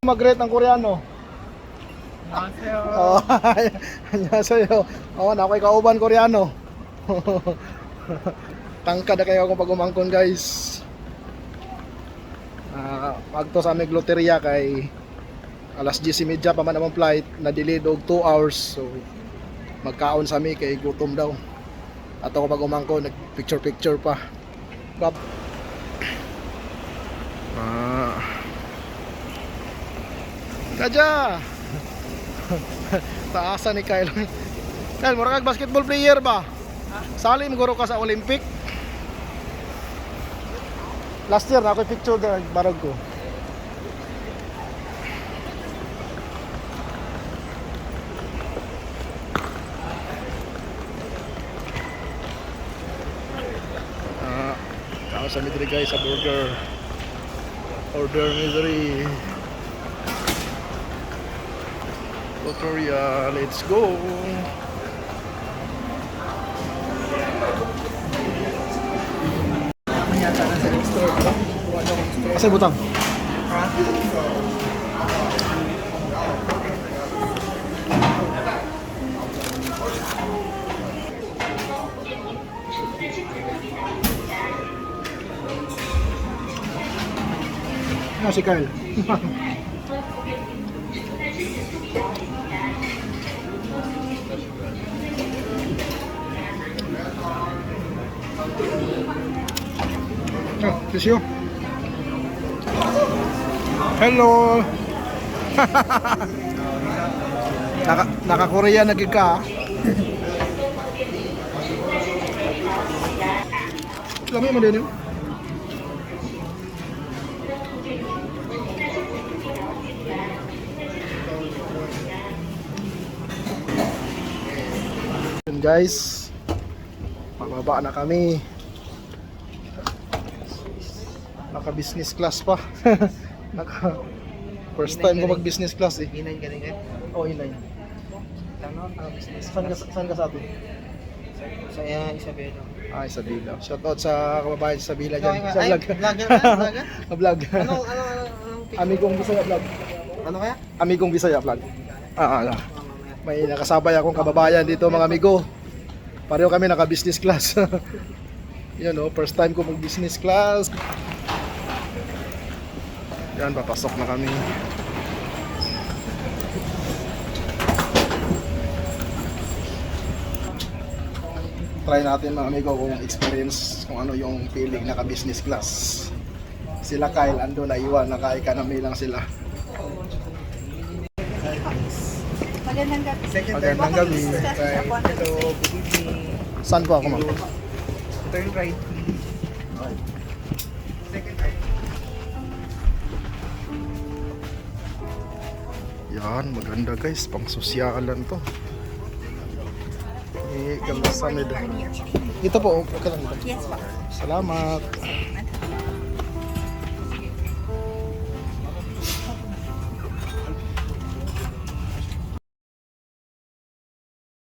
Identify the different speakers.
Speaker 1: Mag-rate ng Koreano.
Speaker 2: Annyeonghaseyo.
Speaker 1: Oh, annyeonghaseyo. Oh, na ako kauban Koreano. Tangka na kayo akong pagumangkon guys. Uh, pagto sa aming loteria kay alas 10.30 pa man ang flight na delayed og 2 hours so magkaon sa mi kay gutom daw at ako pag umangko nag picture picture pa Bab. ah Kaja! Taasan ni Kyle. Kyle, mura kag basketball player ba? Sali mo guro ka sa Olympic? Last year na ako picture na barog ko. Ah, kamo sa mitri guys sa burger. Order misery. Victoria, let's go. Kasi butang. Ah, si Kyle. Ah, Kisyo. Hello. naka naka Korea na gid ka. ah. Lami mo din guys. Pababa na kami. Naka business class pa. Naka first time ko mag business class eh.
Speaker 2: Inay galing eh.
Speaker 1: Oh, inay.
Speaker 2: Tama, ang business.
Speaker 1: Saan ka, saan ka sa atin?
Speaker 2: Sa iya, Isabelo.
Speaker 1: Ay, sa Bila. Shout out sa kababayan sa Bila dyan.
Speaker 2: Ay,
Speaker 1: Sa vlog.
Speaker 2: vlogger ka?
Speaker 1: Vlog.
Speaker 2: Ano, ano, ano?
Speaker 1: Amigong Bisaya vlog.
Speaker 2: Ano kaya?
Speaker 1: Amigong Bisaya vlog. Ah, ah, ah. May nakasabay akong kababayan dito mga amigo. Pareho kami naka business class. Yun oh, first time ko mag business class. Yan, papasok na kami. Try natin mga amigo kung experience kung ano yung feeling naka business class. Sila Kyle ando na iwan, naka-economy lang sila.
Speaker 3: Magandang gabi.
Speaker 1: Magandang gabi.
Speaker 2: Hello, good evening.
Speaker 1: Saan po ako ma'am?
Speaker 2: Turn right, please.
Speaker 1: Yan, maganda guys, pang sosyalan to. Eh, galasamid. Ito po, okay lang.
Speaker 3: Yes, po.
Speaker 1: Salamat.